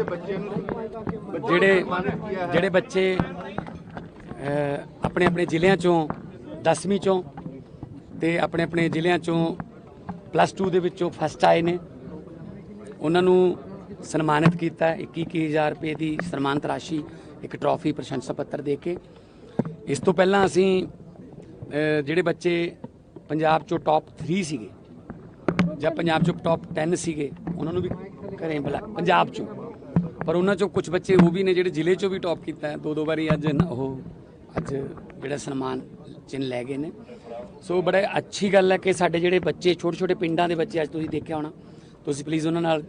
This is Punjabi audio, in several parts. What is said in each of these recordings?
ਦੇ ਬੱਚੇ ਨੂੰ ਜਿਹੜੇ ਜਿਹੜੇ ਬੱਚੇ ਆਪਣੇ ਆਪਣੇ ਜ਼ਿਲ੍ਹਿਆਂ ਚੋਂ 10ਵੀਂ ਚੋਂ ਤੇ ਆਪਣੇ ਆਪਣੇ ਜ਼ਿਲ੍ਹਿਆਂ ਚੋਂ ਪਲੱਸ 2 ਦੇ ਵਿੱਚੋਂ ਫਸਟ ਆਏ ਨੇ। ਉਹਨਾਂ ਨੂੰ ਸਨਮਾਨਿਤ ਕੀਤਾ 21000 ਰੁਪਏ ਦੀ ਸਨਮਾਨਿਤ ਰਾਸ਼ੀ ਇੱਕ ਟਰੋਫੀ ਪ੍ਰਸ਼ੰਸਾ ਪੱਤਰ ਦੇ ਕੇ। ਇਸ ਤੋਂ ਪਹਿਲਾਂ ਅਸੀਂ ਜਿਹੜੇ ਬੱਚੇ ਪੰਜਾਬ ਚੋਂ ਟੌਪ 3 ਸੀਗੇ ਜਾਂ ਪੰਜਾਬ ਚੋਂ ਟੌਪ 10 ਸੀਗੇ ਉਹਨਾਂ ਨੂੰ ਵੀ ਘਰੇ ਬੁਲਾ ਪੰਜਾਬ ਚੋਂ। ਪਰ ਉਹਨਾਂ ਚੋਂ ਕੁਝ ਬੱਚੇ ਉਹ ਵੀ ਨੇ ਜਿਹੜੇ ਜ਼ਿਲ੍ਹੇ ਚੋਂ ਵੀ ਟੌਪ ਕੀਤਾ ਹੈ। ਦੋ ਦੋ ਵਾਰੀ ਅੱਜ ਉਹ ਅੱਜ ਜਿਹੜਾ ਸਨਮਾਨ ਚਿੰਨ ਲੈ ਗਏ ਨੇ। ਸੋ ਬੜਾ ਅੱਛੀ ਗੱਲ ਹੈ ਕਿ ਸਾਡੇ ਜਿਹੜੇ ਬੱਚੇ ਛੋਟੇ ਛੋਟੇ ਪਿੰਡਾਂ ਦੇ ਬੱਚੇ ਅੱਜ ਤੁਸੀਂ ਦੇਖਿਆ ਹੋਣਾ। ਤੁਸੀਂ ਪਲੀਜ਼ ਉਹਨਾਂ ਨਾਲ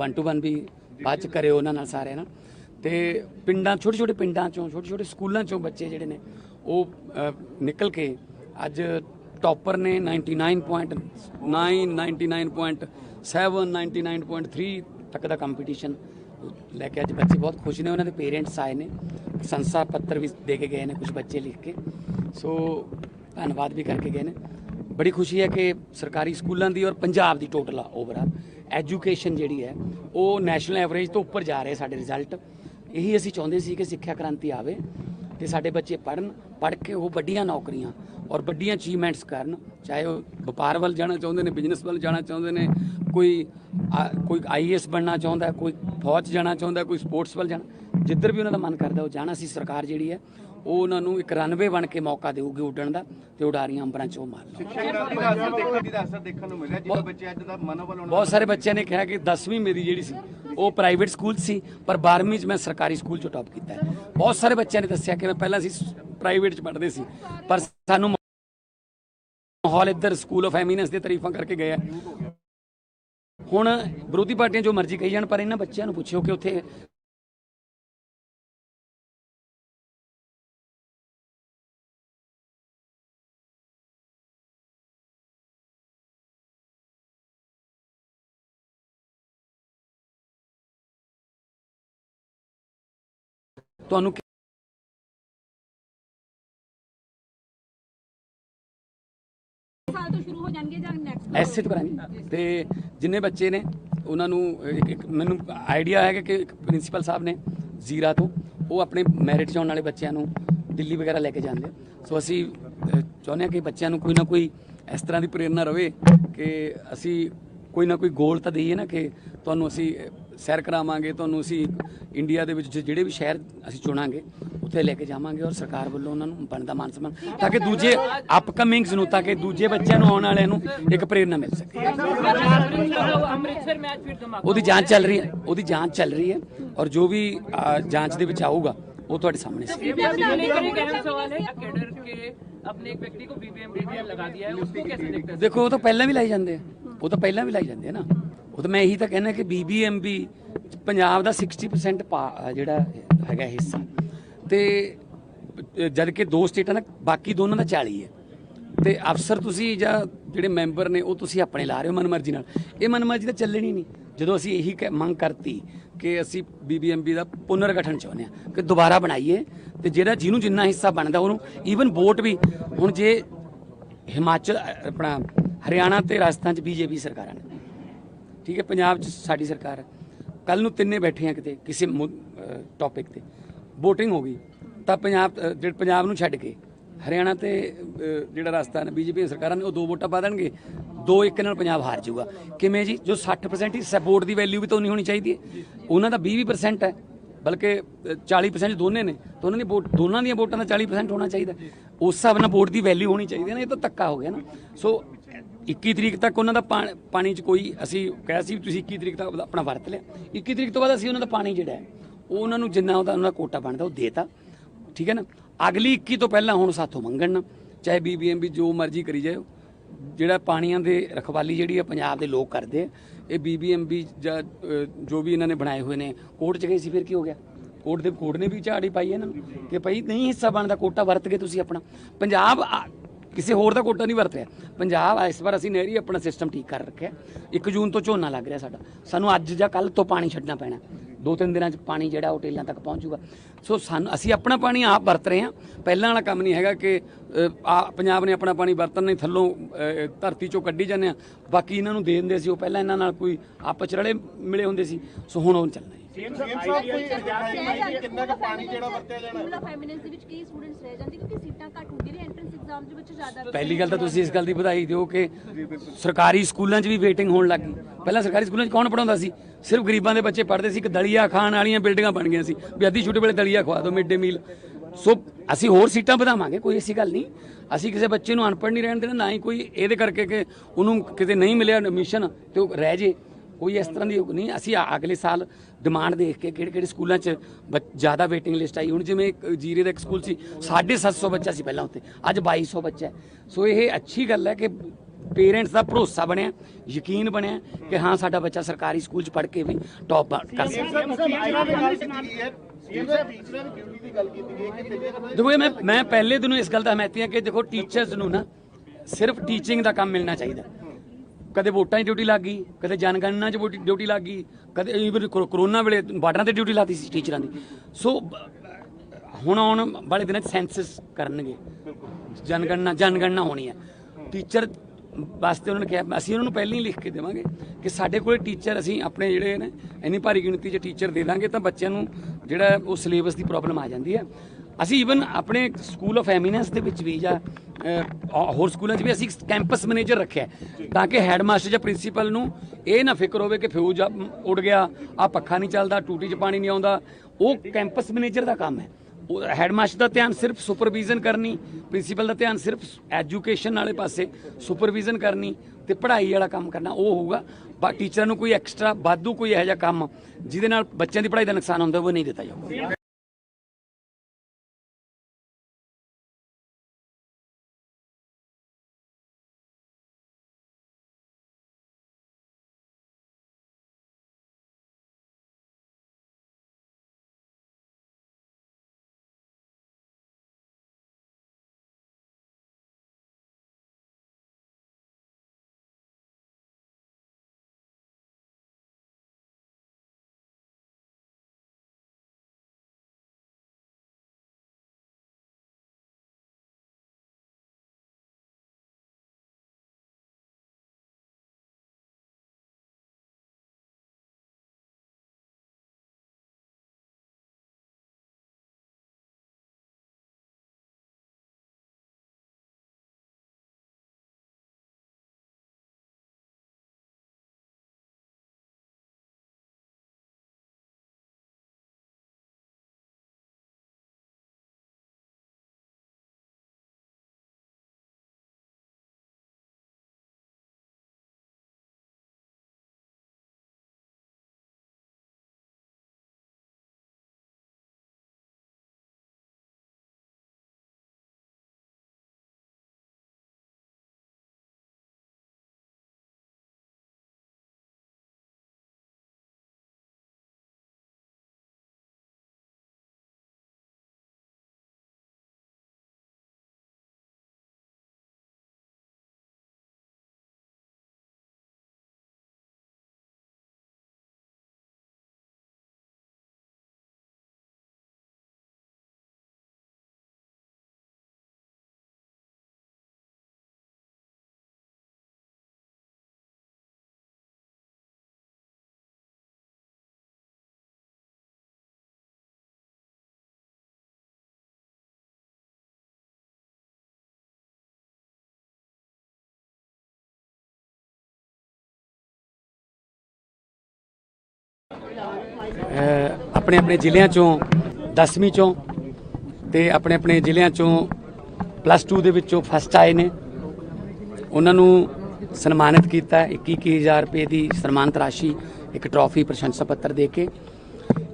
1 ਟੂ 1 ਵੀ ਬਾਅਦ ਚ ਕਰਿਓ ਉਹਨਾਂ ਨਾਲ ਸਾਰਿਆਂ ਨਾ ਤੇ ਪਿੰਡਾਂ ਛੋਟੇ ਛੋਟੇ ਪਿੰਡਾਂ ਚੋਂ ਛੋਟੇ ਛੋਟੇ ਸਕੂਲਾਂ ਚੋਂ ਬੱਚੇ ਜਿਹੜੇ ਨੇ, ਉਹ ਨਿਕਲ ਕੇ ਅੱਜ ਟੌਪਰ ਨੇ 99.9 99.7 99.3 ਤੱਕ ਦਾ ਕੰਪੀਟੀਸ਼ਨ ਲੈ ਕੇ ਅੱਜ ਬੱਚੇ ਬਹੁਤ ਖੁਸ਼ ਨੇ, ਉਹਨਾਂ ਦੇ ਪੇਰੈਂਟਸ ਆਏ ਨੇ, ਸੰਸਾ ਪੱਤਰ ਵੀ ਦੇ ਕੇ ਗਏ ਨੇ ਕੁਝ ਬੱਚੇ ਲਿਖ ਕੇ। ਸੋ ਧੰਨਵਾਦ ਵੀ ਕਰਕੇ ਗਏ ਨੇ। ਬੜੀ ਖੁਸ਼ੀ ਹੈ ਕਿ ਸਰਕਾਰੀ ਸਕੂਲਾਂ ਦੀ ਔਰ ਪੰਜਾਬ ਦੀ ਟੋਟਲ ਓਵਰਆਲ ਐਜੂਕੇਸ਼ਨ ਜਿਹੜੀ ਹੈ, ਉਹ ਨੈਸ਼ਨਲ ਐਵਰੇਜ ਤੋਂ ਉੱਪਰ ਜਾ ਰਹੇ ਸਾਡੇ ਰਿਜ਼ਲਟ ਇਹੀ ਅਸੀਂ ਚਾਹੁੰਦੇ ਸੀ ਕਿ ਸਿੱਖਿਆ ਕ੍ਰਾਂਤੀ ਆਵੇ ਤੇ ਸਾਡੇ ਬੱਚੇ ਪੜਨ ਪੜ ਕੇ ਉਹ ਵੱਡੀਆਂ ਨੌਕਰੀਆਂ ਔਰ ਵੱਡੀਆਂ ਅਚੀਵਮੈਂਟਸ ਕਰਨ। ਚਾਹੇ ਉਹ ਵਪਾਰ ਵੱਲ ਜਾਣਾ ਚਾਹੁੰਦੇ ਨੇ ਬਿਜ਼ਨਸ ਵੱਲ ਜਾਣਾ ਚਾਹੁੰਦੇ ਨੇ, ਕੋਈ ਕੋਈ ਆਈਐਸ ਬਣਨਾ ਚਾਹੁੰਦਾ ਕੋਈ ਫੌਜ ਜਾਣਾ ਚਾਹੁੰਦਾ ਕੋਈ ਸਪੋਰਟਸ ਵੱਲ ਜਾਣਾ ਜਿੱਧਰ ਵੀ ਉਹਨਾਂ ਦਾ ਮਨ ਕਰਦਾ ਉਹ ਜਾਣਾ ਸੀ ਸਰਕਾਰ ਜਿਹੜੀ ਹੈ ਉਹ ਉਹਨਾਂ ਨੂੰ ਇੱਕ ਰਨਵੇ ਬਣ ਕੇ ਮੌਕਾ ਦੇਊਗੀ ਉੱਡਣ ਦਾ ਤੇ ਉਡਾਰੀਆਂ ਅੰਬਰਾਂ 'ਚ ਉਹ ਮਾਰ ਉਹਨਾਂ ਬਹੁਤ ਸਾਰੇ ਬੱਚਿਆਂ ਨੇ ਕਿਹਾ ਕਿ 10ਵੀਂ ਮੇਰੀ ਜਿਹੜੀ ਸੀ ਉਹ ਪ੍ਰਾਈਵੇਟ ਸਕੂਲ ਸੀ ਪਰ 12ਵੀਂ 'ਚ ਮੈਂ ਸਰਕਾਰੀ ਸਕੂਲ 'ਚੋਂ ਟੌਪ ਕੀਤਾ ਬਹੁਤ ਸਾਰੇ ਬੱਚਿਆਂ ਨੇ ਦੱਸਿਆ ਕਿ ਮੈਂ ਪਹਿਲਾਂ ਸੀ ਪ੍ਰਾਈਵੇਟ 'ਚ ਪੜ੍ਹਦੇ ਸੀ ਪਰ ਸਾਨੂੰ ਮਾਹੌਲ ਇੱਧਰ ਸਕੂਲ ਆਫ ਐਮੀਨੈਂਸ ਦੇ ਤਾਰੀਫਾਂ ਕਰਕੇ ਗਏ ਆ ਹੁਣ ਵਿਰੋਧੀ ਪਾਰਟੀਆਂ ਜੋ ਮਰਜ਼ੀ ਕਹੀ ਜਾਣ, ਪਰ ਇਹਨਾਂ ਬੱਚਿਆਂ ਨੂੰ ਪੁੱਛਿਓ ਕਿ ਉੱਥੇ ਤੁਹਾਨੂੰ ਜਾਂ ਕਰਾਂਗੇ ਤੇ ਜਿੰਨੇ ਬੱਚੇ ਨੇ, ਉਹਨਾਂ ਨੂੰ, ਇੱਕ- ਮੈਨੂੰ ਆਈਡੀਆ ਹੈਗਾ ਕਿ ਇੱਕ ਪ੍ਰਿੰਸੀਪਲ ਸਾਹਿਬ ਨੇ ਜ਼ੀਰਾ ਤੋਂ, ਉਹ ਆਪਣੇ ਮੈਰਿਟ 'ਚ ਆਉਣ ਵਾਲੇ ਬੱਚਿਆਂ ਨੂੰ ਦਿੱਲੀ ਵਗੈਰਾ ਲੈ ਕੇ ਜਾਂਦੇ ਸੋ ਅਸੀਂ ਚਾਹੁੰਦੇ ਹਾਂ ਕਿ ਬੱਚਿਆਂ ਨੂੰ ਕੋਈ ਨਾ ਕੋਈ ਇਸ ਤਰ੍ਹਾਂ ਦੀ ਪ੍ਰੇਰਣਾ ਰਵੇ ਕਿ ਅਸੀਂ ਕੋਈ ਨਾ ਕੋਈ ਗੋਲ ਤਾਂ ਦਈਏ ਨਾ ਕਿ ਤੁਹਾਨੂੰ ਅਸੀਂ ਸੈਰ ਕਰਾਵਾਂਗੇ ਤੁਹਾਨੂੰ ਅਸੀਂ ਇੰਡੀਆ ਦੇ ਵਿੱਚ ਜਿਹੜੇ ਵੀ ਸ਼ਹਿਰ ਅਸੀਂ ਚੁਣਾਂਗੇ ਉੱਥੇ ਲੈ ਕੇ ਜਾਵਾਂਗੇ ਔਰ ਸਰਕਾਰ ਵੱਲੋਂ ਉਹਨਾਂ ਨੂੰ ਬਣਦਾ ਮਾਨ ਸਨਮਾਨ ਤਾਂ ਕਿ ਦੂਜੇ ਅਪਕਮਿੰਗਸ ਨੂੰ ਤਾਂ ਕਿ ਦੂਜੇ ਬੱਚਿਆਂ ਨੂੰ ਆਉਣ ਵਾਲਿਆਂ ਨੂੰ ਇੱਕ ਪ੍ਰੇਰਣਾ ਮਿਲ ਸਕੇ ਅੰਮ੍ਰਿਤਸਰ ਮੈਚ ਫਿਰ ਧਮਾਕਾ ਉਹਦੀ ਜਾਂਚ ਚੱਲ ਰਹੀ ਹੈ ਉਹਦੀ ਜਾਂਚ ਚੱਲ ਰਹੀ ਹੈ ਔਰ ਜੋ ਵੀ ਅ, ਜਾਂਚ ਦੇ ਵਿੱਚ ਆਊਗਾ ਉਹ ਤੁਹਾਡੇ सामने से बीबीएम को लेकर एक अहम सवाल है कैडर के अपने एक व्यक्ति को बीबीएम बीबीएम लगा दिया है उसको कैसे देखते हैं ਦੇਖੋ ਉਹ ਤਾਂ ਪਹਿਲਾਂ ਵੀ ਲਾਈ ਜਾਂਦੇ ਆ ਉਹ ਤਾਂ ਪਹਿਲਾਂ ਵੀ ਲਾਈ ਜਾਂਦੇ ਆ ਨਾ ਉਹ ਤਾਂ ਮੈਂ ਇਹੀ ਤਾਂ ਕਹਿੰਦਾ ਕਿ ਬੀਬੀਐਮਬੀ ਪੰਜਾਬ ਦਾ 60% ਪਾ- ਜਿਹੜਾ ਹੈਗਾ ਹਿੱਸਾ। ਤੇ ਅ, ਜਦ ਕਿ ਦੋ ਸਟੇਟਾਂ ਦਾ ਬਾਕੀ ਦੋਨਾਂ ਦਾ 40 ਹੈ। ਤੇ ਅਫਸਰ ਤੁਸੀਂ ਜਾਂ ਜਿਹੜੇ ਮੈਂਬਰ ਨੇ ਉਹ ਤੁਸੀਂ ਆਪਣੇ ਲਾ ਰਹੇ ਹੋ ਮਨਮਰਜ਼ੀ ਨਾਲ। ਇਹ ਮਨਮਰਜ਼ੀ ਤਾਂ ਚੱਲਣੀ ਨਹੀਂ। ਜਦੋਂ ਅਸੀਂ ਇਹੀ ਕਹਿ- ਮੰਗ ਕਰਤੀ ਕਿ ਅਸੀਂ ਬੀਬੀਐਮਬੀ ਦਾ ਪੁਨਰ ਗਠਨ ਚਾਹੁੰਦੇ ਹਾਂ ਕਿ ਦੁਬਾਰਾ ਬਣਾਈਏ ਤੇ ਜਿਹੜਾ ਜਿਹਨੂੰ ਜਿੰਨਾ ਹਿੱਸਾ ਬਣਦਾ ਉਹਨੂੰ ਈਵਨ ਵੋਟ ਵੀ ਹੁਣ ਜੇ ਹਿਮਾਚਲ ਆਪਣਾ ਹਰਿਆਣਾ ਤੇ ਰਾਜਸਥਾਨ ਚ ਬੀਜੇਪੀ ਸਰਕਾਰਾਂ ਨੇ। ਠੀਕ ਹੈ ਪੰਜਾਬ ਚ ਸਾਡੀ ਸਰਕਾਰ ਹੈ। ਕੱਲ ਨੂੰ ਤਿੰਨੇ ਬੈਠੇ ਆ ਕਿਤੇ ਕਿਸੇ ਟੌਪਿਕ ਤੇ। VOTING ਹੋ ਗਈ। ਤਾਂ ਪੰਜਾਬ ਅ, ਜਿਹੜੇ ਪੰਜਾਬ ਨੂੰ ਛੱਡ ਕੇ ਹਰਿਆਣਾ ਤੇ ਜਿਹੜਾ ਰਾਜਸਥਾਨ ਹੈ ਬੀਜੇਪੀ ਦੀਆਂ ਸਰਕਾਰਾਂ ਨੇ ਉਹ ਦੋ ਵੋਟਾਂ ਪਾ ਦੇਣਗੇ। ਦੋ ਇੱਕ ਨਾਲ ਪੰਜਾਬ ਹਾਰ ਜਾਊਗਾ। ਕਿਵੇਂ ਜੀ? ਜੋ 60% ਹੀ ਸਪੋਰਟ ਦੀ ਵੈਲਿਊ ਵੀ ਤਾਂ ਉਨੀ ਹੋਣੀ ਚਾਹੀਦੀ ਹੈ। ਉਹਨਾਂ ਦਾ 20% ਹੈ। ਬਲਕਿ ਅ, 40% ਦੋਨੇ ਨੇ ਤਾਂ ਉਹਨਾਂ ਦੀ ਵੋਟ ਦੋਨਾਂ ਦੀਆਂ ਵੋਟਾਂ ਦਾ 40% ਹੋਣਾ ਚਾਹੀਦਾ। ਉਸ ਹਿਸਾਬ ਨਾਲ ਵੋਟ ਦੀ ਵੈਲਿਊ ਹੋਣੀ ਚਾਹੀਦੀ ਹੈ ਨਾ ਇਹ ਤਾਂ ਧੱਕਾ ਹੋ ਗਿਆ ਨਾ। ਸੋ 21 ਤਰੀਕ ਤੱਕ ਉਹਨਾਂ ਦਾ ਪਾ- ਪਾਣੀ 'ਚ ਕੋਈ ਅਸੀਂ ਕਿਹਾ ਸੀ ਵੀ ਤੁਸੀਂ 21 ਤਰੀਕ ਤੱਕ ਆਪਣਾ ਵਰਤ ਲਿਆ। 21 ਤਰੀਕ ਤੋਂ ਬਾਅਦ ਅਸੀਂ ਉਹਨਾਂ ਦਾ ਪਾਣੀ ਜਿਹੜਾ ਹੈ ਉਹ ਉਹਨਾਂ ਨੂੰ ਜਿੰਨਾ ਉਹਦਾ ਉਹਨਾਂ ਦਾ ਕੋਟਾ ਬਣਦਾ ਉਹ ਦੇਤਾ। ਠੀਕ ਹੈ ਨਾ? ਅਗਲੀ 21 ਤੋਂ ਪਹਿਲਾਂ ਹੁਣ ਸਾਥੋਂ ਮੰਗਣ ਨਾ ਚਾਹੇ ਬੀਬੀਐਮਬੀ ਜੋ ਮਰਜ਼ੀ ਕਰੀ ਜਾਇਓ। ਜਿਹੜਾ ਪਾਣੀਆਂ ਦੇ ਰਖਵਾਲੀ ਜਿਹੜੀ ਆ ਪੰਜਾਬ ਦੇ ਲੋਕ ਕਰਦੇ ਆ ਇਹ ਬੀਬੀਐਮਬੀ ਜਾਂ ਅ, ਜੋ ਵੀ ਇਹਨਾਂ ਨੇ ਬਣਾਏ ਹੋਏ ਨੇ ਕੋਰਟ 'ਚ ਗਏ ਸੀ ਫਿਰ ਕੀ ਹੋ ਗਿਆ? ਕੋਰਟ ਦੇ ਕੋਰਟ ਨੇ ਵੀ ਝਾੜੀ ਪਾਈ ਇਹਨਾਂ ਨੂੰ। ਕਿ ਭਾਈ ਨਹੀਂ ਹਿੱਸਾ ਬਣਦਾ ਕੋਟਾ ਵਰਤ ਕੇ ਤੁਸੀਂ ਆਪਣਾ। ਪੰਜਾਬ ਆ- ਕਿਸੇ ਹੋਰ ਦਾ ਕੋਟਾ ਨਹੀਂ ਵਰਤਿਆ। ਪੰਜਾਬ ਇਸ ਵਾਰ ਅਸੀਂ ਨਹਿਰੀ ਆਪਣਾ ਸਿਸਟਮ ਠੀਕ ਕਰ ਰੱਖਿਆ। 1 ਜੂਨ ਤੋਂ ਝੋਨਾ ਲੱਗ ਰਿਹਾ ਸਾਡਾ। ਸਾਨੂੰ ਅੱਜ ਜਾਂ ਕੱਲ ਤੋਂ ਪਾਣੀ ਛੱਡਣਾ ਪੈਣਾ। ਦੋ ਤਿੰਨ ਦਿਨਾਂ 'ਚ ਪਾਣੀ ਜਿਹੜਾ ਉਹ ਟੇਲਾਂ ਤੱਕ ਪਹੁੰਚੂਗਾ। ਸੋ ਸਾਨੂੰ ਅਸੀਂ ਆਪਣਾ ਪਾਣੀ ਆਪ ਵਰਤ ਰਹੇ ਹਾਂ। ਪਹਿਲਾਂ ਵਾਲਾ ਕੰਮ ਨਹੀਂ ਹੈਗਾ ਕਿ ਆ ਪੰਜਾਬ ਨੇ ਆਪਣਾ ਪਾਣੀ ਵਰਤਨ ਨਹੀਂ ਥੱਲੋਂ ਧਰਤੀ ਚੋਂ ਕੱਢੀ ਜਾਂਦੇ ਆ ਬਾਕੀ ਇਹਨਾਂ ਨੂੰ ਦੇ ਦਿੰਦੇ ਸੀ ਉਹ ਪਹਿਲਾਂ ਇਹਨਾਂ ਨਾਲ ਕੋਈ ਆਪਸ ਰਲੇ ਮਿਲੇ ਹੁੰਦੇ ਸੀ। ਸੋ ਹੁਣ ਉਹ ਚੱਲਣਾ ਜੀ ਕਿੰਨਾ ਕੁ ਪਾਣੀ ਜਿਹੜਾ ਵਰਤਿਆ ਜਾਣਾ? ਸਕੂਲ ਆਫ ਫੈਮਿਨਿਸਟ ਦੇ ਵਿੱਚ ਕਈ ਸਟੂਡੈਂਟਸ ਰਹਿ ਜਾਂਦੇ ਕਿਉਂਕਿ ਸੀਟਾਂ ਘੱਟ ਹੁੰਦੀਆਂ ਨੇ ਐਂਟਰੈਂਸ ਐਗਜ਼ਾਮ ਦੇ ਵਿੱਚ ਜ਼ਿਆਦਾ ਪਹਿਲੀ ਗੱਲ ਤਾਂ ਤੁਸੀਂ ਇਸ ਗੱਲ ਦੀ ਵਧਾਈ ਦਿਓ ਕਿ ਸਰਕਾਰੀ ਸਕੂਲਾਂ 'ਚ ਵੀ ਵੇਟਿੰਗ ਹੋਣ ਲੱਗੀ ਪਹਿਲਾਂ ਸਰਕਾਰੀ ਸਕੂਲਾਂ 'ਚ ਕੌਣ ਪੜਾਉਂਦਾ ਸੀ? ਸਿਰਫ ਗਰੀਬਾਂ ਦੇ ਬੱਚੇ ਪੜ੍ਹਦੇ ਸੀ ਕਿ ਦਲੀਆ ਖਾਣ ਵਾਲੀਆਂ ਬਿਲਡਿੰਗਾਂ ਬਣ ਗਈਆਂ ਸੀ। ਵੀ ਅੱਧੀ ਛੁੱਟੀ ਵੇਲੇ ਦਲੀਆ ਖਵਾ ਦਿਓ ਮਿਡ ਡੇ ਮੀਲ। ਸੋ ਅਸੀਂ ਹੋਰ ਸੀਟਾਂ ਵਧਾਵਾਂਗੇ, ਕੋਈ ਐਸੀ ਗੱਲ ਨਹੀਂ। ਅਸੀਂ ਕਿਸੇ ਬੱਚੇ ਨੂੰ ਅਨਪੜ੍ਹ ਨਹੀਂ ਰਹਿਣ ਦੇਣਾ, ਨਾ ਹੀ ਕੋਈ ਇਹਦੇ ਕਰਕੇ ਕਿ ਉਹਨੂੰ ਕਿਤੇ ਨਹੀਂ ਮਿਲਿਆ ਐਡਮਿਸ਼ਨ ਤੇ ਉਹ ਰਹਿ ਜੇ। ਕੋਈ ਇਸ ਤਰ੍ਹਾਂ ਦੀ ਨਹੀਂ, ਅਸੀਂ ਅਗਲੇ ਸਾਲ ਡਿਮਾਂਡ ਦੇਖ ਕੇ ਕਿਹੜੇ ਕਿਹੜੇ ਸਕੂਲਾਂ 'ਚ ਬੱਚ- ਜ਼ਿਆਦਾ ਵੇਟਿੰਗ ਲਿਸਟ ਆਈ। ਹੁਣ ਜਿਵੇਂ ਜੀਰੇ ਦਾ ਇੱਕ ਸਕੂਲ ਸੀ 750 ਬੱਚਾ ਸੀ ਪਹਿਲਾਂ ਉੱਥੇ, ਅੱਜ 2200 ਬੱਚਾ ਸੋ ਇਹ ਅੱਛੀ ਗੱਲ ਹੈ ਕਿ ਪੇਰੈਂਟਸ ਦਾ ਭਰੋਸਾ ਬਣਿਆ, ਯਕੀਨ ਬਣਿਆ ਕਿ ਹਾਂ, ਸਾਡਾ ਬੱਚਾ ਸਰਕਾਰੀ ਸਕੂਲ 'ਚ ਪੜ੍ਹ ਕੇ ਵੀ ਟੌਪ ਕਰ ਸਕਦਾ। ਦੇਖੋ ਮੈਂ ਮੈਂ ਪਹਿਲੇ ਦਿਨੋਂ ਇਸ ਗੱਲ ਦਾ ਹਮਾਇਤੀ ਹਾਂ ਕਿ ਦੇਖੋ ਟੀਚਰਸ ਨੂੰ ਨਾ ਸਿਰਫ ਟੀਚਿੰਗ ਦਾ ਕੰਮ ਮਿਲਣਾ ਚਾਹੀਦਾ। ਕਦੇ ਵੋਟਾਂ 'ਚ ਡਿਊਟੀ ਲੱਗ ਗਈ ਕਦੇ ਜਨਗਣਨਾ 'ਚ ਡਿਊਟੀ ਲੱਗ ਗਈ ਕਦੇ ਈਵਨ ਕਰੋਨਾ ਵੇਲੇ ਬਾਰਡਰਾਂ ਤੇ ਡਿਊਟੀ ਲਾਤੀ ਸੀ ਟੀਚਰਾਂ ਦੀ। ਸੋ ਹੁਣ ਆਉਣ ਵਾਲੇ ਦਿਨਾਂ 'ਚ ਸੈਂਸਸ ਕਰਨਗੇ। ਜਨਗਣਨਾ ਜਨਗਣਨਾ ਹੋਣੀ ਹੈ। ਟੀਚਰ ਵਾਸਤੇ ਉਹਨਾਂ ਨੇ ਕਿਹਾ, ਅਸੀਂ ਉਹਨਾਂ ਨੂੰ ਪਹਿਲਾਂ ਹੀ ਲਿਖ ਕੇ ਦੇਵਾਂਗੇ ਕਿ ਸਾਡੇ ਕੋਲੇ ਟੀਚਰ ਅਸੀਂ ਆਪਣੇ ਜਿਹੜੇ ਨੇ, ਇੰਨੀ ਭਾਰੀ ਗਿਣਤੀ 'ਚ ਟੀਚਰ ਦੇ ਦਾਂਗੇ ਤਾਂ ਬੱਚਿਆਂ ਨੂੰ ਜਿਹੜਾ ਉਹ ਸਿਲੇਬਸ ਦੀ ਪ੍ਰੋਬਲਮ ਆ ਜਾਂਦੀ ਹੈ। ਅਸੀਂ ਇਵਨ ਆਪਣੇ ਸਕੂਲ ਆਫ ਐਮੀਨੈਂਸ ਦੇ ਵਿੱਚ ਵੀ ਜਾਂ ਹੋਰ ਸਕੂਲਾਂ 'ਚ ਵੀ ਅਸੀਂ ਕੈਂਪਸ ਮੈਨੇਜਰ ਰੱਖਿਆ ਤਾਂ ਕਿ ਹੈਡਮਾਸਟਰ ਜਾਂ ਪ੍ਰਿੰਸੀਪਲ ਨੂੰ ਇਹ ਨਾ ਫਿਕਰ ਹੋਵੇ ਕਿ ਫਿਊਜ਼ ਉੱਡ ਗਿਆ ਆ ਪੱਖਾ ਨਹੀਂ ਚੱਲਦਾ, ਟੂਟੀ 'ਚ ਪਾਣੀ ਨਹੀਂ ਆਉਂਦਾ। ਉਹ ਕੈਂਪਸ ਮੈਨੇਜਰ ਦਾ ਕੰਮ ਹੈ। ਹੈਡਮਾਸਟਰ ਦਾ ਧਿਆਨ ਸਿਰਫ ਸੁਪਰਵੀਜ਼ਨ ਕਰਨੀ ਪ੍ਰਿੰਸੀਪਲ ਦਾ ਧਿਆਨ ਸਿਰਫ ਐਜੂਕੇਸ਼ਨ ਵਾਲੇ ਪਾਸੇ ਸੁਪਰਵੀਜ਼ਨ ਕਰਨੀ ਤੇ ਪੜ੍ਹਾਈ ਵਾਲਾ ਕੰਮ ਕਰਨਾ, ਉਹ ਹੋਊਗਾ। ਬਾ ਟੀਚਰਾਂ ਨੂੰ ਕੋਈ ਐਕਸਟਰਾ ਵਾਧੂ ਕੋਈ ਇਹੋ ਜਿਹਾ ਕੰਮ ਜਿਹਦੇ ਨਾਲ ਬੱਚਿਆਂ ਦੀ ਪੜ੍ਹਾਈ ਦਾ ਨੁਕਸਾਨ ਹੁੰਦਾ, ਉਹ ਨਹੀਂ ਦਿੱਤਾ ਜਾਊਗਾ। ਆਪਣੇ ਆਪਣੇ ਜ਼ਿਲ੍ਹਿਆਂ ਚੋਂ 10ਵੀਂ ਚੋਂ ਤੇ ਆਪਣੇ ਆਪਣੇ ਜ਼ਿਲ੍ਹਿਆਂ ਚੋਂ ਪਲੱਸ 2 ਦੇ ਵਿੱਚੋਂ ਫਸਟ ਆਏ ਨੇ। ਉਹਨਾਂ ਨੂੰ ਸਨਮਾਨਿਤ ਕੀਤਾ 21000 ਰੁਪਏ ਦੀ ਸਨਮਾਨਿਤ ਰਾਸ਼ੀ, ਇੱਕ ਟਰੋਫੀ ਪ੍ਰਸ਼ੰਸਾ ਪੱਤਰ ਦੇ ਕੇ।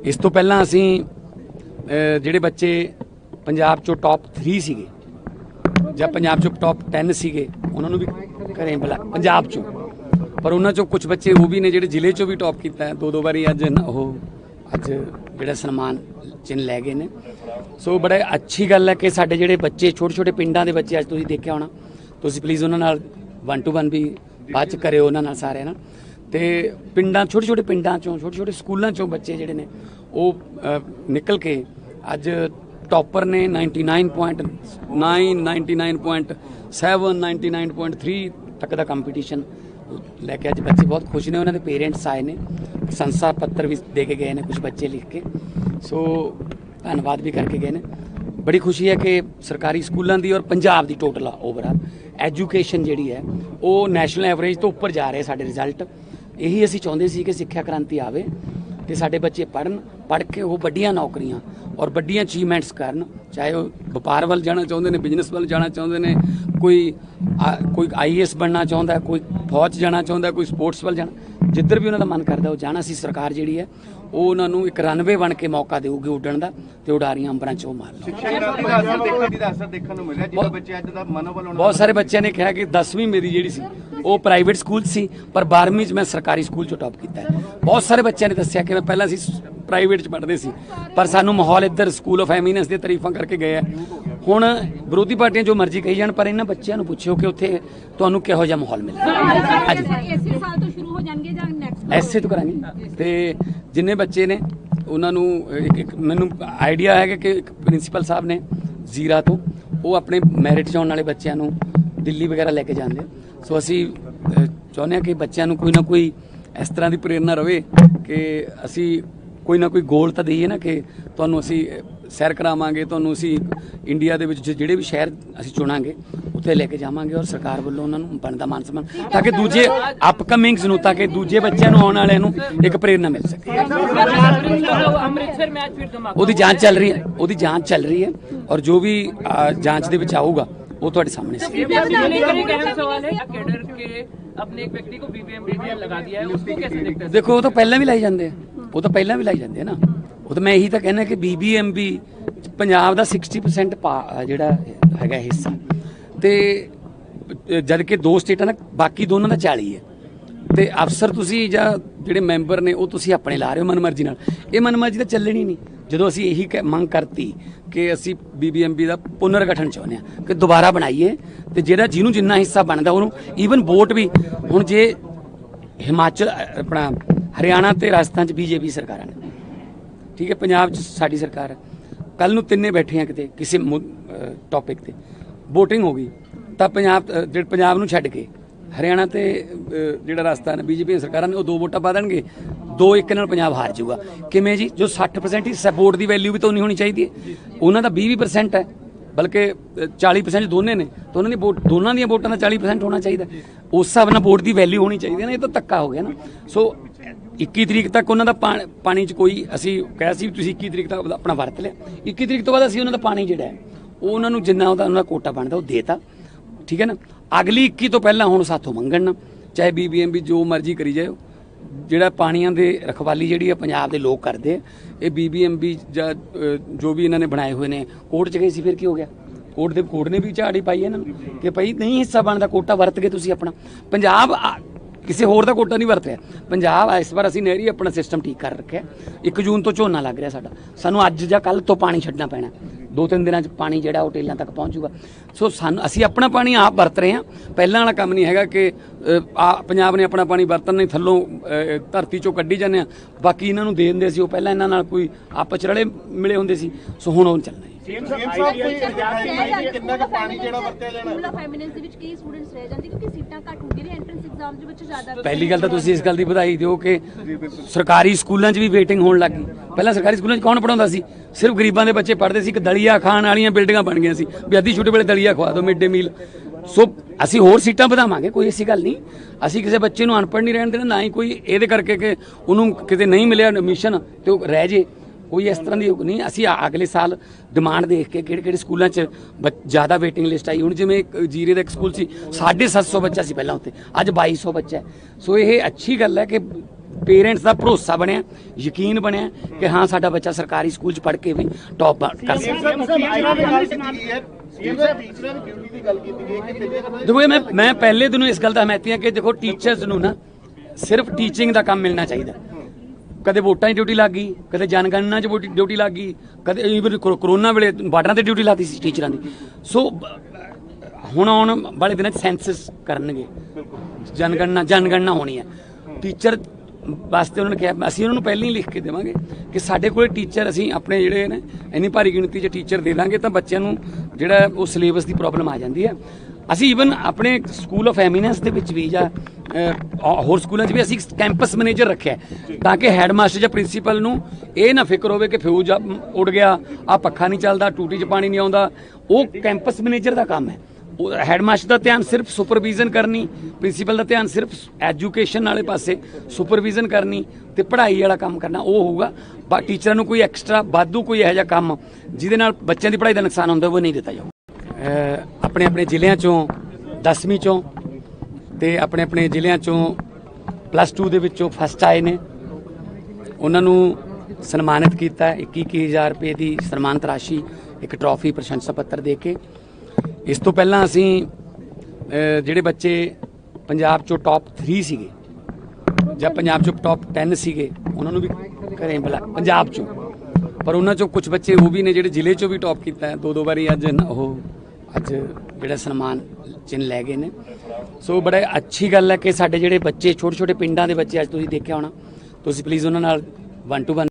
ਇਸ ਤੋਂ ਪਹਿਲਾਂ ਅਸੀਂ ਜਿਹੜੇ ਬੱਚੇ ਪੰਜਾਬ ਚੋਂ ਟੌਪ 3 ਸੀਗੇ ਜਾਂ ਪੰਜਾਬ ਚੋਂ ਟੌਪ 10 ਸੀਗੇ, ਉਹਨਾਂ ਨੂੰ ਵੀ ਘਰੇ ਬੁਲਾ ਪੰਜਾਬ ਚੋਂ। ਪਰ ਉਹਨਾਂ ਚੋਂ ਕੁਝ ਬੱਚੇ ਉਹ ਵੀ ਨੇ ਜਿਹੜੇ ਜ਼ਿਲ੍ਹੇ ਚੋਂ ਵੀ ਟੌਪ ਕੀਤਾ ਹੈ। ਦੋ ਦੋ ਵਾਰੀ ਅੱਜ ਉਹ ਅੱਜ ਜਿਹੜਾ ਸਨਮਾਨ ਚਿੰਨ ਲੈ ਗਏ ਨੇ। ਸੋ ਬੜਾ ਅੱਛੀ ਗੱਲ ਹੈ ਕਿ ਸਾਡੇ ਜਿਹੜੇ ਬੱਚੇ ਛੋਟੇ ਛੋਟੇ ਪਿੰਡਾਂ ਦੇ ਬੱਚੇ ਅੱਜ ਤੁਸੀਂ ਦੇਖਿਆ ਹੋਣਾ। ਤੁਸੀਂ ਪਲੀਜ਼ ਉਹਨਾਂ ਨਾਲ 1 ਟੂ 1 ਵੀ ਬਾਅਦ ਚ ਕਰਿਓ ਉਹਨਾਂ ਨਾਲ ਸਾਰਿਆਂ ਨਾਲ। ਤੇ ਪਿੰਡਾਂ ਛੋਟੇ ਛੋਟੇ ਪਿੰਡਾਂ ਚੋਂ ਛੋਟੇ ਛੋਟੇ ਸਕੂਲਾਂ ਚੋਂ ਬੱਚੇ ਜਿਹੜੇ ਨੇ, ਉਹ ਨਿਕਲ ਕੇ ਅੱਜ ਟੌਪਰ ਨੇ 99.9 99.7 99.3 ਤੱਕ ਦਾ ਕੰਪੀਟੀਸ਼ਨ ਲੈ ਕੇ ਅੱਜ ਬੱਚੇ ਬਹੁਤ ਖੁਸ਼ ਨੇ, ਉਹਨਾਂ ਦੇ ਪੇਰੈਂਟਸ ਆਏ ਨੇ, ਸੰਸਾ ਪੱਤਰ ਵੀ ਦੇ ਕੇ ਗਏ ਨੇ ਕੁਝ ਬੱਚੇ ਲਿਖ ਕੇ। ਸੋ ਧੰਨਵਾਦ ਵੀ ਕਰਕੇ ਗਏ ਨੇ। ਬੜੀ ਖੁਸ਼ੀ ਹੈ ਕਿ ਸਰਕਾਰੀ ਸਕੂਲਾਂ ਦੀ ਔਰ ਪੰਜਾਬ ਦੀ ਟੋਟਲ ਓਵਰਆਲ ਐਜੂਕੇਸ਼ਨ ਜਿਹੜੀ ਹੈ, ਉਹ ਨੈਸ਼ਨਲ ਐਵਰੇਜ ਤੋਂ ਉੱਪਰ ਜਾ ਰਹੇ ਸਾਡੇ ਰਿਜ਼ਲਟ ਇਹੀ ਅਸੀਂ ਚਾਹੁੰਦੇ ਸੀ ਕਿ ਸਿੱਖਿਆ ਕ੍ਰਾਂਤੀ ਆਵੇ ਤੇ ਸਾਡੇ ਬੱਚੇ ਪੜਨ ਪੜ ਕੇ ਉਹ ਵੱਡੀਆਂ ਨੌਕਰੀਆਂ ਔਰ ਵੱਡੀਆਂ ਅਚੀਵਮੈਂਟਸ ਕਰਨ, ਚਾਹੇ ਉਹ ਵਪਾਰ ਵੱਲ ਜਾਣਾ ਚਾਹੁੰਦੇ ਨੇ ਬਿਜ਼ਨਸ ਵੱਲ ਜਾਣਾ ਚਾਹੁੰਦੇ ਨੇ, ਕੋਈ ਆ- ਕੋਈ ਆਈਐਸ ਬਣਨਾ ਚਾਹੁੰਦਾ, ਕੋਈ ਫੌਜ ਜਾਣਾ ਚਾਹੁੰਦਾ, ਕੋਈ ਸਪੋਰਟਸ ਵੱਲ ਜਾਣਾ, ਜਿੱਧਰ ਵੀ ਉਹਨਾਂ ਦਾ ਮਨ ਕਰਦਾ ਉਹ ਜਾਣਾ ਸੀ, ਸਰਕਾਰ ਜਿਹੜੀ ਹੈ ਉਹ ਉਹਨਾਂ ਨੂੰ ਇੱਕ ਰਨਵੇ ਬਣ ਕੇ ਮੌਕਾ ਦੇਊਗੀ ਉੱਡਣ ਦਾ ਤੇ ਉਡਾਰੀਆਂ ਅੰਬਰਾਂ 'ਚ ਉਹ ਮਾਰ ਲਓ। ਸਿੱਖਿਆ ਕ੍ਰਾਂਤੀ ਦਾ ਅਸਰ ਦੇਖਣ ਦਾ ਅਸਰ ਦੇਖਣ ਨੂੰ ਮਿਲਿਆ ਜਦੋਂ ਬੱਚੇ ਅੱਜ ਦਾ ਮਨੋਬਲ ਉਹਨਾਂ ਬਹੁਤ ਸਾਰੇ ਬੱਚਿਆਂ ਨੇ ਕਿਹਾ ਕਿ 10ਵੀਂ ਮੇਰੀ ਜਿਹੜੀ ਸੀ ਉਹ ਪ੍ਰਾਈਵੇਟ ਸਕੂਲ 'ਚ ਸੀ ਪਰ 12ਵੀਂ 'ਚ ਮੈਂ ਸਰਕਾਰੀ ਸਕੂਲ 'ਚੋਂ ਟੌਪ ਕੀਤਾ ਹੈ। ਬਹੁਤ ਸਾਰੇ ਬੱਚਿਆਂ ਨੇ ਦੱਸਿਆ ਕਿ ਮੈਂ ਪਹਿਲਾਂ ਸੀ ਪ੍ਰਾਈਵੇਟ 'ਚ ਪੜ੍ਹਦੇ ਸੀ ਪਰ ਸਾਨੂੰ ਮਾਹੌਲ ਇੱਧਰ ਸਕੂਲ ਆਫ ਐਮੀਨੈਂਸ ਦੀਆਂ ਤਾਰੀਫਾਂ ਕਰਕੇ ਗਏ ਆ ਹੁਣ ਵਿਰੋਧੀ ਪਾਰਟੀਆਂ ਜੋ ਮਰਜ਼ੀ ਕਹੀ ਜਾਣ ਪਰ ਇਹਨਾਂ ਬੱਚਿਆਂ ਨੂੰ ਪੁੱਛਿਓ ਕਿ ਉੱਥੇ ਤੁਹਾਨੂੰ ਕਿਹੋ ਜਿਹਾ ਮਾਹੌਲ ਮਿਲਦਾ ਹਾਂਜੀ। ਇਸੇ ਸਾਲ ਤੋਂ ਸ਼ੁਰੂ ਹੋ ਜਾਣਗੇ ਜਾਂ ਨੈਕਸਟ ਐਸੇ ਤੋਂ ਕਰਾਂਗੇ ਤੇ ਜਿੰਨੇ ਬੱਚੇ ਨੇ ਉਹਨਾਂ ਨੂੰ ਇੱਕ- ਇੱਕ ਮੈਨੂੰ ਆਈਡੀਆ ਹੈ ਕਿ ਇੱਕ ਪ੍ਰਿੰਸੀਪਲ ਸਾਹਿਬ ਨੇ ਜ਼ੀਰਾ ਤੋਂ ਉਹ ਆਪਣੇ ਮੈਰਿਟ 'ਚ ਆਉਣ ਵਾਲੇ ਬੱਚਿਆਂ ਨੂੰ ਦਿੱਲੀ ਵਗੈਰਾ ਲੈ ਕੇ ਜਾਂਦੇ। ਸੋ ਅਸੀਂ ਅਹ, ਚਾਹੁੰਦੇ ਹਾਂ ਕਿ ਬੱਚਿਆਂ ਨੂੰ ਕੋਈ ਨਾ ਕੋਈ ਇਸ ਤਰ੍ਹਾਂ ਦੀ ਪ੍ਰੇਰਣਾ ਰਵੇ ਕਿ ਅਸੀਂ ਕੋਈ ਨਾ ਕੋਈ ਗੋਲ ਤਾਂ ਦਈਏ ਨਾ ਕਿ ਤੁਹਾਨੂੰ ਅਸੀਂ ਅਹ, ਸੈਰ ਕਰਾਵਾਂਗੇ ਤੁਹਾਨੂੰ ਅਸੀਂ ਇੰਡੀਆ ਦੇ ਵਿੱਚ ਜ- ਜਿਹੜੇ ਵੀ ਸ਼ਹਿਰ ਅਸੀਂ ਚੁਣਾਂਗੇ ਉੱਥੇ ਲੈ ਕੇ ਜਾਵਾਂਗੇ ਔਰ ਸਰਕਾਰ ਵੱਲੋਂ ਉਹਨਾਂ ਨੂੰ ਬਣਦਾ ਮਾਨ ਸਨਮਾਨ ਤਾਂ ਕਿ ਦੂਜੇ ਅਪਕਮਿੰਗਸ ਨੂੰ ਤਾਂ ਕਿ ਦੂਜੇ ਬੱਚਿਆਂ ਨੂੰ ਆਉਣ ਵਾਲਿਆਂ ਨੂੰ ਇੱਕ ਪ੍ਰੇਰਣਾ ਮਿਲ ਸਕੇ अमृतसर मैच फिर धमाका ਉਹਦੀ ਜਾਂਚ ਚੱਲ ਰਹੀ ਹੈ ਉਹਦੀ ਜਾਂਚ ਚੱਲ ਰਹੀ ਹੈ ਔਰ ਜੋ ਵੀ ਅਹ, ਜਾਂਚ ਦੇ ਵਿੱਚ ਆਊਗਾ ਉਹ ਤੁਹਾਡੇ ਸਾਹਮਣੇ ਸੀ बीबीएमबी को लेकर एक अहम सवाल है कैडर के अपने एक व्यक्ति को बीबीएमबी लगा दिया है उसको कैसे देखते हैं ਦੇਖੋ ਉਹ ਤਾਂ ਮੈਂ ਇਹੀ ਤਾਂ ਕਹਿੰਦਾ ਕਿ ਬੀਬੀਐਮਬੀ ਪੰਜਾਬ ਦਾ 60% ਪਾ- ਜਿਹੜਾ ਹੈਗਾ ਹਿੱਸਾ। ਤੇ ਅਹ, ਜਦ ਕਿ ਦੋ ਸਟੇਟਾਂ ਦਾ ਬਾਕੀ ਦੋਨਾਂ ਦਾ 40 ਹੈ। ਤੇ ਅਫਸਰ ਤੁਸੀਂ ਜਾਂ ਜਿਹੜੇ ਮੈਂਬਰ ਨੇ ਉਹ ਤੁਸੀਂ ਆਪਣੇ ਲਾ ਰਹੇ ਹੋ ਮਨਮਰਜ਼ੀ ਨਾਲ। ਇਹ ਮਨਮਰਜ਼ੀ ਤਾਂ ਚੱਲਣੀ ਨਹੀਂ। ਜਦੋਂ ਅਸੀਂ ਇਹੀ ਕਹਿ- ਮੰਗ ਕਰਤੀ ਕਿ ਅਸੀਂ ਬੀਬੀਐਮਬੀ ਦਾ ਪੁਨਰਗਠਨ ਚਾਹੁੰਦੇ ਹਾਂ ਕਿ ਦੁਬਾਰਾ ਬਣਾਈਏ ਤੇ ਜਿਹੜਾ ਜਿਹਨੂੰ ਜਿੰਨਾ ਹਿੱਸਾ ਬਣਦਾ ਉਹਨੂੰ ਈਵਨ ਵੋਟ ਵੀ ਹੁਣ ਜੇ ਹਿਮਾਚਲ ਆਪਣਾ ਹਰਿਆਣਾ ਤੇ ਰਾਜਸਥਾਨ ਚ ਬੀਜੇਪੀ ਸਰਕਾਰਾਂ ਨੇ ਠੀਕ ਹੈ ਪੰਜਾਬ ਚ ਸਾਡੀ ਸਰਕਾਰ ਹੈ। ਕੱਲ ਨੂੰ ਤਿੰਨੇ ਬੈਠੇ ਆ ਕਿਤੇ ਕਿਸੇ ਟੌਪਿਕ ਤੇ। VOTING ਹੋ ਗਈ ਤਾਂ ਪੰਜਾਬ ਅ, ਪੰਜਾਬ ਨੂੰ ਛੱਡ ਕੇ ਹਰਿਆਣਾ ਤੇ ਅ, ਜਿਹੜਾ ਰਾਜਸਥਾਨ ਹੈ ਦੀਆਂ ਸਰਕਾਰਾਂ ਨੇ ਉਹ ਦੋ ਵੋਟਾਂ ਪਾ ਦੇਣਗੇ। ਦੋ ਇੱਕ ਨਾਲ ਪੰਜਾਬ ਹਾਰ ਜਾਊਗਾ। ਕਿਵੇਂ ਜੀ? ਜੋ 60% ਹਿੱਸਾ ਵੋਟ ਦੀ ਵੈਲਿਊ ਵੀ ਤਾਂ ਨਹੀਂ ਹੋਣੀ ਚਾਹੀਦੀ ਹੈ। ਉਹਨਾਂ ਦਾ 20% ਹੈ ਬਲਕਿ ਅ, 40% ਦੁੱਨੇ ਨੇ। ਤਾਂ ਉਹਨਾਂ ਦੀ ਵੋਟ ਦੋਨਾਂ ਦੀਆਂ ਵੋਟਾਂ ਦਾ 40% ਹੋਣਾ ਚਾਹੀਦਾ। ਉਸ ਹਿਸਾਬ ਨਾਲ ਵੋਟ ਦੀ ਵੈਲਿਊ ਹੋਣੀ ਚਾਹੀਦੀ ਹੈ ਨਾ ਇਹ ਤਾਂ ਧੱਕਾ ਹੋ ਗਿਆ ਨਾ। ਸੋ 21 ਤਰੀਕ ਤੱਕ ਉਹਨਾਂ ਦਾ ਪਾਣ- ਪਾਣੀ 'ਚ ਕੋਈ ਅਸੀਂ ਕਿਹਾ ਸੀ ਵੀ ਤੁਸੀਂ 21 ਤਰੀਕ ਤੱਕ ਆਪਣਾ ਵਰਤ ਲਿਆ। 21 ਤਰੀਕ ਤੋਂ ਬਾਅਦ ਅਸੀਂ ਉਹਨਾਂ ਦਾ ਪਾਣੀ ਜਿਹੜਾ ਹੈ, ਉਹ ਉਹਨਾਂ ਨੂੰ ਜਿੰਨਾ ਉਹਦਾ ਉਹਨਾਂ ਦਾ ਕੋਟਾ ਬਣਦਾ, ਉਹ ਦੇਤਾ। ਠੀਕ ਹੈ ਨਾ? ਅਗਲੀ 21 ਤੋਂ ਪਹਿਲਾਂ ਹੁਣ ਸਾਥੋਂ ਮੰਗਣ ਨਾ, ਚਾਹੇ ਬੀਬੀਐਮਬੀ ਜੋ ਮਰਜ਼ੀ ਕਰੀ ਜਾਓ ਜਿਹੜਾ ਪਾਣੀਆਂ ਦੇ ਰਖਵਾਲੀ ਜਿਹੜੀ ਹੈ ਪੰਜਾਬ ਦੇ ਲੋਕ ਕਰਦੇ ਆ, ਇਹ ਬੀਬੀਐਮਬੀ ਜਾਂ ਜੋ ਵੀ ਇਹਨਾਂ ਨੇ ਬਣਾਏ ਹੋਏ ਨੇ, ਕੋਰਟ 'ਚ ਗਏ ਸੀ, ਫਿਰ ਕੀ ਹੋ ਗਿਆ? ਕੋਰਟ ਦੇ ਕੋਰਟ ਨੇ ਵੀ ਝਾੜੀ ਪਾਈ ਇਹਨਾਂ ਨੂੰ ਕਿ ਭਾਈ ਨਹੀਂ ਹਿੱਸਾ ਬਣਦਾ, ਕੋਟਾ ਵਰਤ ਕੇ ਤੁਸੀਂ ਆਪਣਾ। ਪੰਜਾਬ ਆ- ਕਿਸੇ ਹੋਰ ਦਾ ਕੋਟਾ ਨਹੀਂ ਵਰਤਿਆ। ਰਿਹਾ ਪੰਜਾਬ ਇਸ ਵਾਰ ਅਸੀਂ ਨਹਿਰੀ ਆਪਣਾ ਸਿਸਟਮ ਠੀਕ ਕਰ ਰੱਖਿਆ। 1 ਜੂਨ ਤੋਂ ਝੋਨਾ ਲੱਗ ਰਿਹਾ ਸਾਡਾ। ਸਾਨੂੰ ਅੱਜ ਜਾਂ ਕੱਲ ਤੋਂ ਪਾਣੀ ਛੱਡਣਾ ਪੈਣਾ। ਦੋ ਤਿੰਨ ਦਿਨਾਂ 'ਚ ਪਾਣੀ ਜਿਹੜਾ ਉਹ ਟੇਲਾਂ ਤੱਕ ਪਹੁੰਚੂਗਾ ਸੋ ਸਾਨੂੰ, ਅਸੀਂ ਆਪਣਾ ਪਾਣੀ ਆਪ ਵਰਤ ਰਹੇ ਹਾਂ। ਪਹਿਲਾਂ ਵਾਲਾ ਕੰਮ ਨਹੀਂ ਹੈਗਾ ਕਿ ਆ, ਪੰਜਾਬ ਨੇ ਆਪਣਾ ਪਾਣੀ ਵਰਤਣ ਨਹੀਂ ਥੱਲੋਂ ਧਰਤੀ 'ਚੋਂ ਕੱਢੀ ਜਾਂਦੇ ਆ ਬਾਕੀ ਇਹਨਾਂ ਨੂੰ ਦੇ ਦਿੰਦੇ ਸੀ, ਉਹ ਪਹਿਲਾਂ ਇਹਨਾਂ ਨਾਲ ਕੋਈ ਆਪਸ ਰਲੇ ਮਿਲੇ ਹੁੰਦੇ ਸੀ। ਸੋ ਹੁਣ ਉਹ ਚੱਲਣਾ ਹੈ? ਕਿੰਨਾ ਕੁ ਪਾਣੀ ਜਿਹੜਾ ਵਰਤਿਆ ਜਾਣਾ? ਸਕੂਲ ਆਫ ਐਮੀਨੈਂਸ ਦੇ ਵਿੱਚ ਕਈ ਸਟੂਡੈਂਟਸ ਰਹਿ ਜਾਂਦੇ? ਕਿਉਂਕਿ ਸੀਟਾਂ ਘੱਟ ਹੁੰਦੀਆਂ ਨੇ ਐਂਟਰੈਂਸ ਐਗਜ਼ਾਮ ਦੇ ਵਿੱਚ ਜ਼ਿਆਦਾ ਪਹਿਲੀ ਗੱਲ ਤਾਂ ਤੁਸੀਂ ਇਸ ਗੱਲ ਦੀ ਵਧਾਈ ਦਿਓ ਕਿ ਸਰਕਾਰੀ ਸਕੂਲਾਂ 'ਚ ਵੀ ਵੇਟਿੰਗ ਹੋਣ ਲੱਗ ਗਈ। ਪਹਿਲਾਂ ਸਰਕਾਰੀ ਸਕੂਲਾਂ 'ਚ ਕੌਣ ਪੜਾਉਂਦਾ ਸੀ? ਸਿਰਫ ਗਰੀਬਾਂ ਦੇ ਬੱਚੇ ਪੜ੍ਹਦੇ ਸੀ ਕਿ ਦਲੀਆ ਖਾਣ ਵਾਲੀਆਂ ਬਿਲਡਿੰਗਾਂ ਬਣ ਗਈਆਂ ਸੀ। ਵੀ ਅੱਧੀ ਛੋਟੇ ਵੇਲੇ ਦਲੀਆ ਖਵਾ ਦਿਓ ਮਿਡ ਡੇ ਮੀਲ ਸੋ ਅਸੀਂ ਹੋਰ ਸੀਟਾਂ ਵਧਾਵਾਂਗੇ ਕੋਈ ਐਸੀ ਗੱਲ ਨਹੀਂ। ਅਸੀਂ ਕਿਸੇ ਬੱਚੇ ਨੂੰ ਅਨਪੜ੍ਹ ਨਹੀਂ ਰਹਿਣ ਦੇਣਾ ਨਾ ਹੀ ਕੋਈ ਇਹਦੇ ਕਰਕੇ ਕਿ ਉਹਨੂੰ ਕਿਤੇ ਨਹੀਂ ਮਿਲਿਆ ਐਡਮਿਸ਼ਨ ਤੇ ਉਹ ਰਹਿ ਜੇ। ਕੋਈ ਇਸ ਤਰ੍ਹਾਂ ਦੀ ਨਹੀਂ ਅਸੀਂ ਅਗਲੇ ਸਾਲ ਡਿਮਾਂਡ ਦੇਖ ਕੇ ਕਿਹੜੇ ਕਿਹੜੇ ਸਕੂਲਾਂ 'ਚ ਜ਼ਿਆਦਾ ਵੇਟਿੰਗ ਲਿਸਟ ਆਈ। ਹੁਣ ਜਿਵੇਂ ਜੀਰੇ ਦਾ ਇੱਕ ਸਕੂਲ ਸੀ 750 ਬੱਚਾ ਸੀ ਪਹਿਲਾਂ ਉੱਤੇ ਅੱਜ 2200 ਬੱਚਾ ਹੈ। ਸੋ ਇਹ ਅੱਛੀ ਗੱਲ ਹੈ ਕਿ ਪੇਰੈਂਟਸ ਦਾ ਭਰੋਸਾ ਬਣਿਆ ਯਕੀਨ ਬਣਿਆ ਕਿ ਹਾਂ ਸਾਡਾ ਬੱਚਾ ਸਰਕਾਰੀ ਸਕੂਲ 'ਚ ਪੜ੍ਹ ਕੇ ਵੀ ਟੌਪ ਕਰ ਸਕਦਾ। ਦੇਖੋ ਇਹ ਮੈਂ ਮੈਂ ਪਹਿਲੇ ਦਿਨੋਂ ਇਸ ਗੱਲ ਦਾ ਹਮਾਇਤੀ ਹਾਂ ਕਿ ਦੇਖੋ ਟੀਚਰਸ ਨੂੰ ਨਾ ਸਿਰਫ ਟੀਚਿੰਗ ਦਾ ਕੰਮ ਮਿਲਣਾ ਚਾਹੀਦਾ। ਕਦੇ ਵੋਟਾਂ 'ਚ ਡਿਊਟੀ ਲੱਗ ਗਈ, ਕਦੇ ਜਨਗਣਨਾ 'ਚ ਡਿਊਟੀ ਲੱਗ ਗਈ, ਕਦੇ ਈਵਨ ਕਰੋਨਾ ਵੇਲੇ ਬਾਰਡਰਾਂ ਤੇ ਡਿਊਟੀ ਲਾਤੀ ਸੀ ਟੀਚਰਾਂ ਦੀ। ਸੋ ਹੁਣ ਆਉਣ ਵਾਲੇ ਦਿਨਾਂ 'ਚ ਸੈਂਸਸ ਕਰਨਗੇ। ਜਨਗਣਨਾ ਜਨਗਣਨਾ ਹੋਣੀ ਹੈ। ਟੀਚਰ ਵਾਸਤੇ ਉਹਨਾਂ ਨੇ ਕਿਹਾ, ਅਸੀਂ ਉਹਨਾਂ ਨੂੰ ਪਹਿਲਾਂ ਹੀ ਲਿਖ ਕੇ ਦੇਵਾਂਗੇ ਕਿ ਸਾਡੇ ਕੋਲੇ ਟੀਚਰ ਅਸੀਂ ਆਪਣੇ ਜਿਹੜੇ ਨੇ, ਇੰਨੀ ਭਾਰੀ ਗਿਣਤੀ 'ਚ ਟੀਚਰ ਦੇ ਦਾਂਗੇ ਤਾਂ ਬੱਚਿਆਂ ਨੂੰ ਜਿਹੜਾ ਉਹ ਸਿਲੇਬਸ ਦੀ ਪ੍ਰੋਬਲਮ ਆ ਜਾਂਦੀ ਹੈ। ਅਸੀਂ ਈਵਨ ਆਪਣੇ ਸਕੂਲ ਆਫ ਐਮੀਨੈਂਸ ਦੇ ਵਿੱਚ ਵੀ ਜਾਂ ਹੋਰ ਸਕੂਲਾਂ 'ਚ ਵੀ ਅਸੀਂ ਕੈਂਪਸ ਮੈਨੇਜਰ ਰੱਖਿਆ ਤਾਂ ਕਿ ਹੈਡਮਾਸਟਰ ਜਾਂ ਪ੍ਰਿੰਸੀਪਲ ਨੂੰ ਇਹ ਨਾ ਫਿਕਰ ਹੋਵੇ ਕਿ ਫਿਊਜ਼ ਆ- ਉੱਡ ਗਿਆ ਆ ਪੱਖਾ ਨਹੀਂ ਚੱਲਦਾ, ਟੂਟੀ 'ਚ ਪਾਣੀ ਨਹੀਂ ਆਉਂਦਾ। ਉਹ ਕੈਂਪਸ ਮੈਨੇਜਰ ਦਾ ਕੰਮ ਹੈ। ਉਹ ਹੈਡਮਾਸਟਰ ਦਾ ਧਿਆਨ ਸਿਰਫ ਸੁਪਰਵੀਜ਼ਨ ਕਰਨੀ ਪ੍ਰਿੰਸੀਪਲ ਦਾ ਧਿਆਨ ਸਿਰਫ ਐਜੂਕੇਸ਼ਨ ਵਾਲੇ ਪਾਸੇ ਸੁਪਰਵੀਜ਼ਨ ਕਰਨੀ ਤੇ ਪੜ੍ਹਾਈ ਵਾਲਾ ਕੰਮ ਕਰਨਾ, ਉਹ ਹੋਊਗਾ। ਬਾ ਟੀਚਰਾਂ ਨੂੰ ਕੋਈ ਐਕਸਟਰਾ ਵਾਧੂ ਕੋਈ ਇਹੋ ਜਿਹਾ ਕੰਮ ਜਿਹਦੇ ਨਾਲ ਬੱਚਿਆਂ ਦੀ ਪੜ੍ਹਾਈ ਦਾ ਨੁਕਸਾਨ ਹੁੰਦਾ, ਉਹ ਨਹੀਂ ਦਿੱਤਾ ਜਾਊਗਾ। ਆਪਣੇ ਆਪਣੇ ਜ਼ਿਲ੍ਹਿਆਂ ਚੋਂ 10ਵੀਂ ਚੋਂ ਤੇ ਆਪਣੇ ਆਪਣੇ ਜ਼ਿਲ੍ਹਿਆਂ ਚੋਂ ਪਲੱਸ 2 ਦੇ ਵਿੱਚੋਂ ਫਸਟ ਆਏ ਨੇ। ਉਹਨਾਂ ਨੂੰ ਸਨਮਾਨਿਤ ਕੀਤਾ ਹੈ 21000 ਰੁਪਏ ਦੀ ਸਨਮਾਨਿਤ ਰਾਸ਼ੀ, ਇੱਕ ਟਰੋਫੀ ਪ੍ਰਸ਼ੰਸਾ ਪੱਤਰ ਦੇ ਕੇ। ਇਸ ਤੋਂ ਪਹਿਲਾਂ ਅਸੀਂ ਜਿਹੜੇ ਬੱਚੇ ਪੰਜਾਬ ਚੋਂ ਟੌਪ 3 ਸੀਗੇ ਜਾਂ ਪੰਜਾਬ ਚੋਂ ਟੌਪ 10 ਸੀਗੇ, ਉਹਨਾਂ ਨੂੰ ਵੀ ਘਰੇ ਬੁਲਾ ਪੰਜਾਬ ਚੋਂ। ਪਰ ਉਹਨਾਂ ਚੋਂ ਕੁਝ ਬੱਚੇ ਉਹ ਵੀ ਨੇ ਜਿਹੜੇ ਜ਼ਿਲ੍ਹੇ ਚੋਂ ਵੀ ਟੌਪ ਕੀਤਾ ਦੋ ਦੋ ਵਾਰੀ ਅੱਜ ਉਹ ਅੱਜ ਜਿਹੜਾ ਸਨਮਾਨ ਚਿੰਨ ਲੈ ਗਏ ਨੇ। ਸੋ ਬੜਾ ਅੱਛੀ ਗੱਲ ਹੈ ਕਿ ਸਾਡੇ ਜਿਹੜੇ ਬੱਚੇ ਛੋਟੇ ਛੋਟੇ ਪਿੰਡਾਂ ਦੇ ਬੱਚੇ ਅੱਜ ਤੁਸੀਂ ਦੇਖਿਆ ਹੋਣਾ। ਤੁਸੀਂ ਪਲੀਜ਼ ਉਹਨਾਂ ਨਾਲ ਵਨ ਟੂ ਵਨ